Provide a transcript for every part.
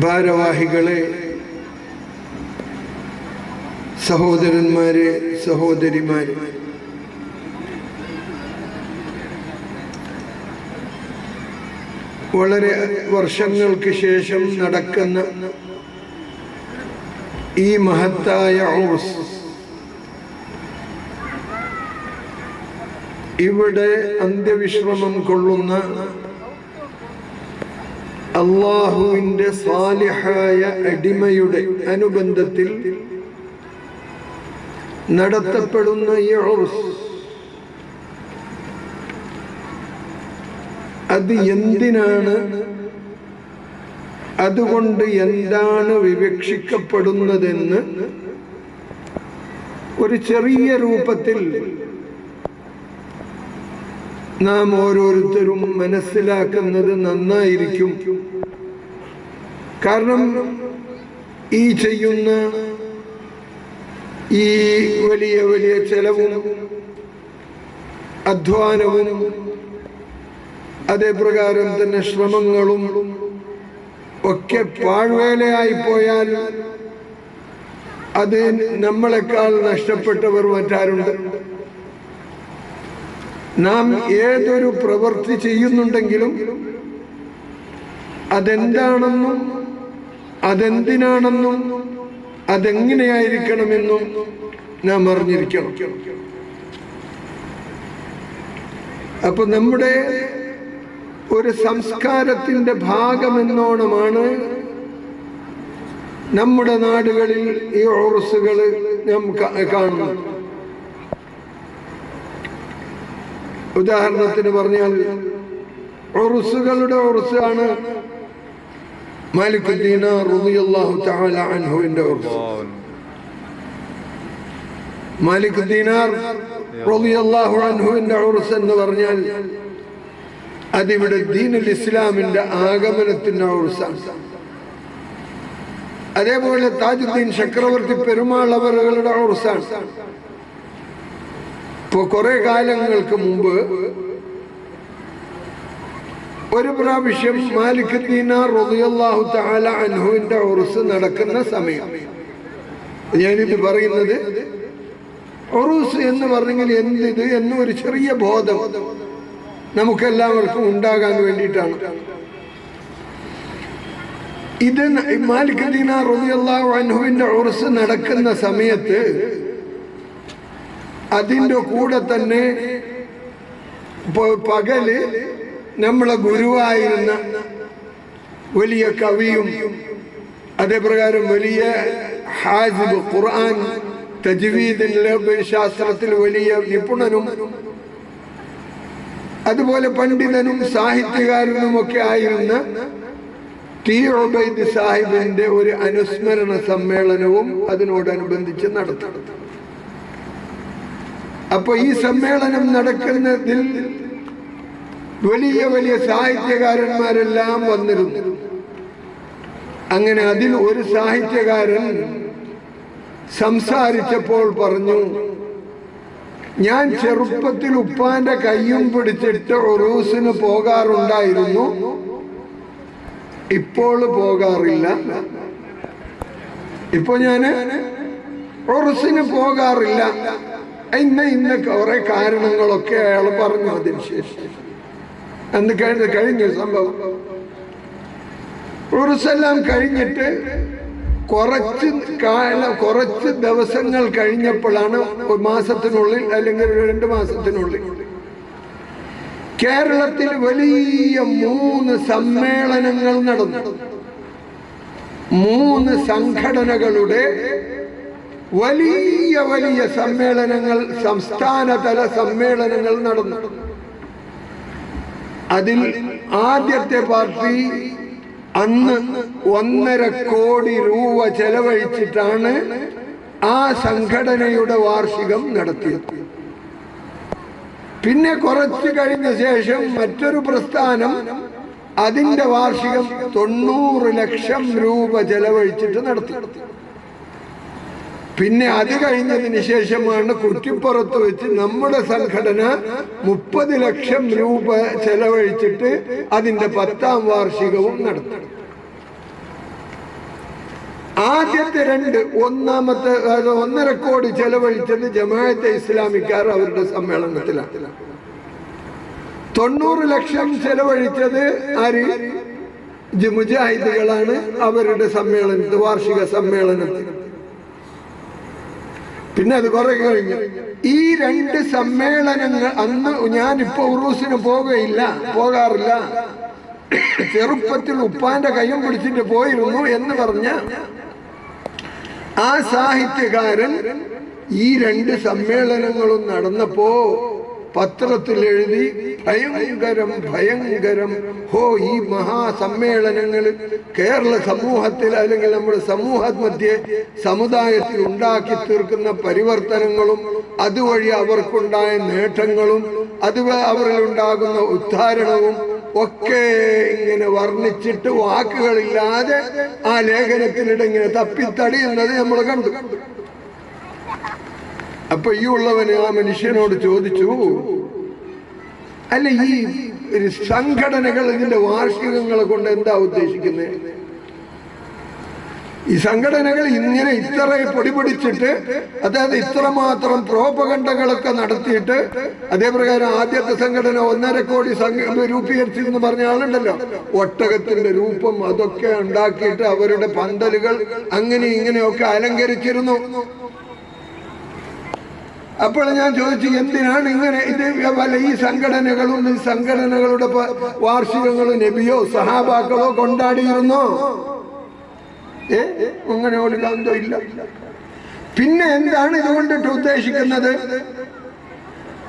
ഭാരവാഹികളെ സഹോദരന്മാരെ സഹോദരിമാരെ വളരെ വർഷങ്ങൾക്ക് ശേഷം നടക്കുന്ന ഈ മഹത്തായ ഓസ് ഇവിടെ അന്ത്യവിശ്രമം കൊള്ളുന്ന അള്ളാഹുവിന്റെ സാലിഹായ അടിമയുടെ അനുബന്ധത്തിൽ നടത്തപ്പെടുന്ന ഈ അത് എന്തിനാണ്? അതുകൊണ്ട് എന്താണ് വിവക്ഷിക്കപ്പെടുന്നതെന്ന് ഒരു ചെറിയ രൂപത്തിൽ നാം ഓരോരുത്തരും മനസ്സിലാക്കുന്നത് നന്നായിരിക്കും. കാരണം ഈ ചെയ്യുന്ന ഈ വലിയ വലിയ ചെലവും അധ്വാനവും അതേപ്രകാരം തന്നെ ശ്രമങ്ങളും ഒക്കെ പാഴ്വേലയായി പോയാൽ അത് നമ്മളെക്കാൾ നഷ്ടപ്പെട്ടവർ മറ്റാരുണ്ട്? നാം ഏതൊരു പ്രവൃത്തി ചെയ്യുന്നുണ്ടെങ്കിലും അതെന്താണെന്നും അതെന്തിനാണെന്നും അതെങ്ങനെയായിരിക്കണമെന്നും നാം അറിഞ്ഞിരിക്കണം. അപ്പൊ നമ്മുടെ ഒരു സംസ്കാരത്തിന്റെ ഭാഗമെന്നോണമാണ് നമ്മുടെ നാടുകളിൽ ഈ ഓറസുകൾ നാം കാണുന്നു ഉദാഹരണത്തിന് പറഞ്ഞാൽ ഒറുസുകളുടെ ഒറുസാണ് മാലിക്കുദ്ദീന റളിയല്ലാഹു തആല അൻഹുവിന്റെ ഉറുസ്. മാലിക്കുദ്ദീനാർ റളിയല്ലാഹു അൻഹുവിന്റെ ഉറുസ് എന്ന് പറഞ്ഞാൽ അതിവിടെ ദീനുൽ ഇസ്ലാമിന്റെ ആഗമനത്തിന്റെ ഉറുസാണ്. അതേപോലെ താജുദ്ദീൻ ചക്രവർത്തി പെരുമാൾ അവരുടെ ഉറുസാണ്. ഇപ്പൊ കുറെ കാലങ്ങൾക്ക് മുമ്പ് ഒരു പ്രാവശ്യം മാലിക് ദീനാർ റളിയല്ലാഹു തആല അൻഹുവിന്റെ ഉറുസ് നടക്കുന്ന സമയം. ഞാനിത് പറയുന്നത് ഉറുസ് എന്ന് പറഞ്ഞെങ്കിൽ എന്തിത് എന്ന് ഒരു ചെറിയ ബോധം നമുക്കെല്ലാവർക്കും ഉണ്ടാകാൻ വേണ്ടിയിട്ടാണ്. ഇത് മാലിക് ദീനാർ റളിയല്ലാഹു അൻഹുവിന്റെ ഉറുസ് നടക്കുന്ന സമയത്ത് അതിന്റെ കൂടെ തന്നെ പകൽ നമ്മളെ ഗുരുവായിരുന്ന വലിയ കവിയും അതേപ്രകാരം വലിയ ഹാജിബ് ഖുർആൻ തജ്വീദിന്റെ ശാസ്ത്രത്തിൽ വലിയ നിപുണനും അതുപോലെ പണ്ഡിതനും സാഹിത്യകാരനും ഒക്കെ ആയിരുന്ന ടി. ഒബൈദ് സാഹിബിന്റെ ഒരു അനുസ്മരണ സമ്മേളനവും അതിനോടനുബന്ധിച്ച് നടത്തും. അപ്പൊ ഈ സമ്മേളനം നടക്കുന്നതിൽ വലിയ വലിയ സാഹിത്യകാരന്മാരെല്ലാം വന്നിരുന്നു. അങ്ങനെ അതിൽ ഒരു സാഹിത്യകാരൻ സംസാരിച്ചപ്പോൾ പറഞ്ഞു ഞാൻ ചെറുപ്പത്തിൽ ഉപ്പാന്റെ കയ്യും പിടിച്ചിട്ട് ഒറൂസിന് പോകാറുണ്ടായിരുന്നു. ഇപ്പോൾ പോകാറില്ല. ഇപ്പൊ ഞാൻ ഒറൂസിന് പോകാറില്ല. ഇന്ന ഇന്ന കുറെ കാരണങ്ങളൊക്കെ അയാൾ പറഞ്ഞു അതിനുശേഷം. അന്ന് കഴിഞ്ഞ കഴിഞ്ഞ സംഭവം. ഉറുസെല്ലാം കഴിഞ്ഞിട്ട് കുറച്ച് കാല കുറച്ച് ദിവസങ്ങൾ കഴിഞ്ഞപ്പോഴാണ് ഒരു മാസത്തിനുള്ളിൽ അല്ലെങ്കിൽ രണ്ട് മാസത്തിനുള്ളിൽ കേരളത്തിൽ വലിയ മൂന്ന് സമ്മേളനങ്ങൾ നടന്നു. മൂന്ന് സംഘടനകളുടെ വലിയ വലിയ സമ്മേളനങ്ങൾ സംസ്ഥാനതല സമ്മേളനങ്ങൾ നടന്നു. അതിൽ ആദ്യത്തെ പാർട്ടി അന്ന് ഒന്നര കോടി രൂപ ചെലവഴിച്ചിട്ടാണ് ആ സംഘടനയുടെ വാർഷികം നടത്തിയത്. പിന്നെ കുറച്ച് കഴിഞ്ഞ ശേഷം മറ്റൊരു പ്രസ്ഥാനം അതിന്റെ വാർഷികം തൊണ്ണൂറ് ലക്ഷം രൂപ ചെലവഴിച്ചിട്ട് നടത്തി. പിന്നെ അത് കഴിഞ്ഞതിന് ശേഷമാണ് കുറ്റിപ്പുറത്ത് വെച്ച് നമ്മുടെ സംഘടന മുപ്പത് ലക്ഷം രൂപ ചെലവഴിച്ചിട്ട് അതിന്റെ പത്താം വാർഷികവും നടത്തി. ആദ്യത്തെ രണ്ട് ഒന്നാമത്തെ ഒന്നര കോടി ചെലവഴിച്ചത് ജമാഅത്തെ ഇസ്ലാമിക്കാർ അവരുടെ സമ്മേളനത്തിലാണ്. തൊണ്ണൂറ് ലക്ഷം ചെലവഴിച്ചത് ആര്? മുജാഹിദുകളാണ് അവരുടെ സമ്മേളനത്തിൽ വാർഷിക സമ്മേളനത്തിൽ. പിന്നെ അത് കുറെ കഴിഞ്ഞു. ഈ രണ്ട് സമ്മേളനങ്ങൾ അന്ന് ഞാൻ ഇപ്പൊ ഉറൂസിന് പോകുകയില്ല പോകാറില്ല. ചെറുപ്പത്തിൽ ഉപ്പാന്റെ കയ്യും പിടിച്ചിട്ട് പോയിരുന്നു എന്ന് പറഞ്ഞ ആ സാഹിത്യകാരൻ ഈ രണ്ട് സമ്മേളനങ്ങളും നടന്നപ്പോ പത്രത്തിൽ എഴുതി ഭയങ്കരം ഭയങ്കരം ഹോ ഈ മഹാസമ്മേളനങ്ങൾ കേരള സമൂഹത്തിൽ അല്ലെങ്കിൽ നമ്മുടെ സമൂഹ മധ്യേ സമുദായത്തിൽ ഉണ്ടാക്കി തീർക്കുന്ന പരിവർത്തനങ്ങളും അതുവഴി അവർക്കുണ്ടായ നേട്ടങ്ങളും അത് അവരിലുണ്ടാകുന്ന ഉദ്ധാരണവും ഒക്കെ ഇങ്ങനെ വർണിച്ചിട്ട് വാക്കുകളില്ലാതെ ആ ലേഖനത്തിനിടെ ഇങ്ങനെ തപ്പിത്തടിയുന്നത് നമ്മൾ കണ്ടു. അപ്പൊ ഈ ഉള്ളവന് ആ മനുഷ്യനോട് ചോദിച്ചു അല്ല ഈ സംഘടനകൾ ഇതിന്റെ വാർഷികങ്ങളെ കൊണ്ട് എന്താ ഉദ്ദേശിക്കുന്നത് ഈ സംഘടനകൾ ഇങ്ങനെ ഇത്ര പൊടിപിടിച്ചിട്ട് അതായത് ഇത്രമാത്രം പ്രോപകണ്ഡങ്ങളൊക്കെ നടത്തിയിട്ട് അതേപ്രകാരം ആദ്യത്തെ സംഘടന ഒന്നര കോടി രൂപീകരിച്ചു എന്ന് പറഞ്ഞ ആളുണ്ടല്ലോ. ഒട്ടകത്തിന്റെ രൂപം അതൊക്കെ ഉണ്ടാക്കിയിട്ട് അവരുടെ പന്തലുകൾ അങ്ങനെ ഇങ്ങനെയൊക്കെ അലങ്കരിച്ചിരുന്നു. അപ്പോൾ ഞാൻ ചോദിച്ചു എന്തിനാണ് ഇങ്ങനെ ഇത്? വല്ല ഈ സംഘടനകളും ഈ സംഘടനകളുടെ വാർഷികങ്ങളും നബിയോ സഹാബാക്കളോ കൊണ്ടാടിയിരുന്നോ? ഏ? അങ്ങനെ ഒരു ഇല്ല. പിന്നെ എന്താണ് ഇതുകൊണ്ടിട്ട് ഉദ്ദേശിക്കുന്നത്?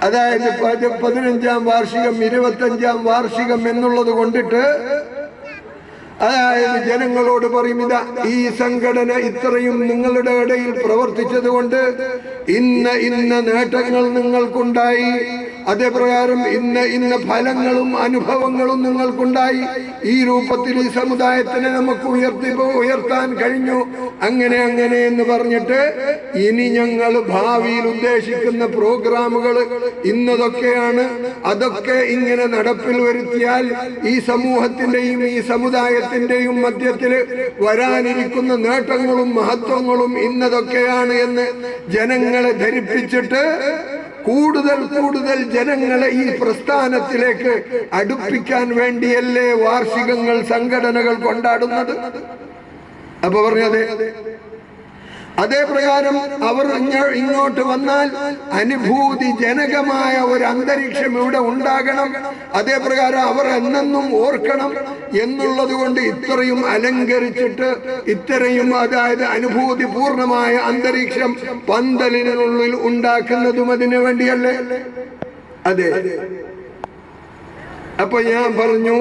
അതായത് പതി- പതിനഞ്ചാം വാർഷികം ഇരുപത്തഞ്ചാം വാർഷികം എന്നുള്ളത് കൊണ്ടിട്ട് അതായത് ജനങ്ങളോട് പറയും ഇതാ ഈ സംഘടന ഇത്രയും നിങ്ങളുടെ ഇടയിൽ പ്രവർത്തിച്ചത് കൊണ്ട് ഇന്ന ഇന്ന നേട്ടങ്ങൾ നിങ്ങൾക്കുണ്ടായി. അതേപ്രകാരം ഇന്ന ഇന്ന ഫലങ്ങളും അനുഭവങ്ങളും നിങ്ങൾക്കുണ്ടായി. ഈ രൂപത്തിൽ ഈ സമുദായത്തിനെ നമുക്ക് ഉയർത്തി ഉയർത്താൻ കഴിഞ്ഞു. അങ്ങനെ അങ്ങനെ എന്ന് പറഞ്ഞിട്ട് ഇനി ഞങ്ങൾ ഭാവിയിൽ ഉദ്ദേശിക്കുന്ന പ്രോഗ്രാമുകൾ ഇന്നതൊക്കെയാണ്. അതൊക്കെ ഇങ്ങനെ നടപ്പിൽ വരുത്തിയാൽ ഈ സമൂഹത്തിന്റെയും ഈ സമുദായത്തിന്റെയും മധ്യത്തിൽ വരാനിരിക്കുന്ന നേട്ടങ്ങളും മഹത്വങ്ങളും ഇന്നതൊക്കെയാണ് എന്ന് ജനങ്ങളെ ധരിപ്പിച്ചിട്ട് കൂടുതൽ കൂടുതൽ ജനങ്ങളെ ഈ പ്രസ്ഥാനത്തിലേക്ക് അടുപ്പിക്കാൻ വേണ്ടിയല്ലേ വാർഷികങ്ങൾ സംഘടനകൾ കൊണ്ടാടുന്നത്? അപ്പൊ പറഞ്ഞത് അതേ പ്രകാരം അവർ ഇങ്ങോട്ട് വന്നാൽ അനുഭൂതി ജനകമായ ഒരു അന്തരീക്ഷം ഇവിടെ ഉണ്ടാകണം. അതേപ്രകാരം അവർ എന്നെന്നും ഓർക്കണം എന്നുള്ളത് കൊണ്ട് ഇത്രയും അലങ്കരിച്ചിട്ട് ഇത്രയും അതായത് അനുഭൂതി പൂർണമായ അന്തരീക്ഷം പന്തലിനുള്ളിൽ ഉണ്ടാക്കുന്നതും അതിനു വേണ്ടിയല്ലേ? അതെ. അപ്പൊ ഞാൻ പറഞ്ഞു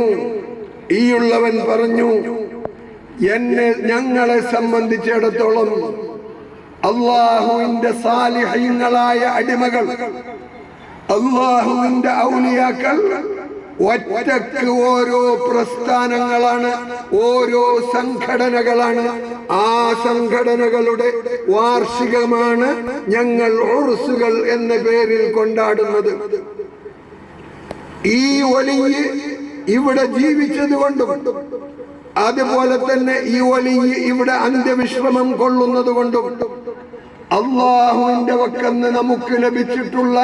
ഈയുള്ളവൻ പറഞ്ഞു എന്നെ ഞങ്ങളെ സംബന്ധിച്ചിടത്തോളം അള്ളാഹുവിന്റെ സാലിഹ്യങ്ങളായ അടിമകൾ അള്ളാഹുവിന്റെ ഔലിയാക്കൾ ഒറ്റയ്ക്ക് ഓരോ പ്രസ്ഥാനങ്ങളാണ് ഓരോ സംഘടനകളാണ്. ആ സംഘടനകളുടെ വാർഷികമാണ് ഞങ്ങൾ ഉറുസുകൾ എന്ന പേരിൽ കൊണ്ടാടുന്നത്. ഈ ഒലിഞ്ഞ് ഇവിടെ ജീവിച്ചത് കൊണ്ടും അതുപോലെ തന്നെ ഈ ഒലിഞ്ഞ് ഇവിടെ അന്ത്യവിശ്രമം കൊള്ളുന്നത് കൊണ്ടും അള്ളാഹുവിന്റെ വക്കെന്ന് നമുക്ക് ലഭിച്ചിട്ടുള്ള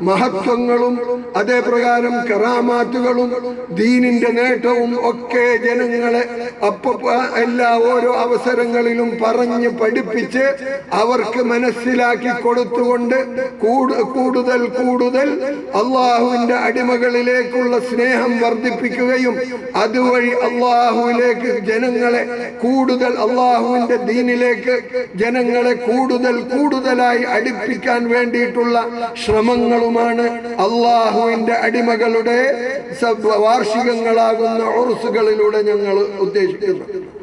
മഹത്വങ്ങളും അതേപ്രകാരം കറാമാറ്റുകളും ദീനിന്റെ നേട്ടവും ഒക്കെ ജനങ്ങളെ അപ്പൊ എല്ലാ ഓരോ അവസരങ്ങളിലും പറഞ്ഞ് പഠിപ്പിച്ച് അവർക്ക് മനസ്സിലാക്കി കൊടുത്തുകൊണ്ട് കൂടുതൽ കൂടുതൽ അള്ളാഹുവിന്റെ അടിമകളിലേക്കുള്ള സ്നേഹം വർദ്ധിപ്പിക്കുകയും അതുവഴി അള്ളാഹുവിലേക്ക് ജനങ്ങളെ കൂടുതൽ അള്ളാഹുവിന്റെ ദീനിലേക്ക് ജനങ്ങളെ കൂടുതൽ കൂടുതലായി അടുപ്പിക്കാൻ വേണ്ടിയിട്ടുള്ള ശ്രമങ്ങളുമാണ് അള്ളാഹുവിന്റെ അടിമകളുടെ വാർഷികങ്ങളാകുന്ന ഉറുസുകളിലൂടെ ഞങ്ങൾ ഉദ്ദേശിക്കുന്നത്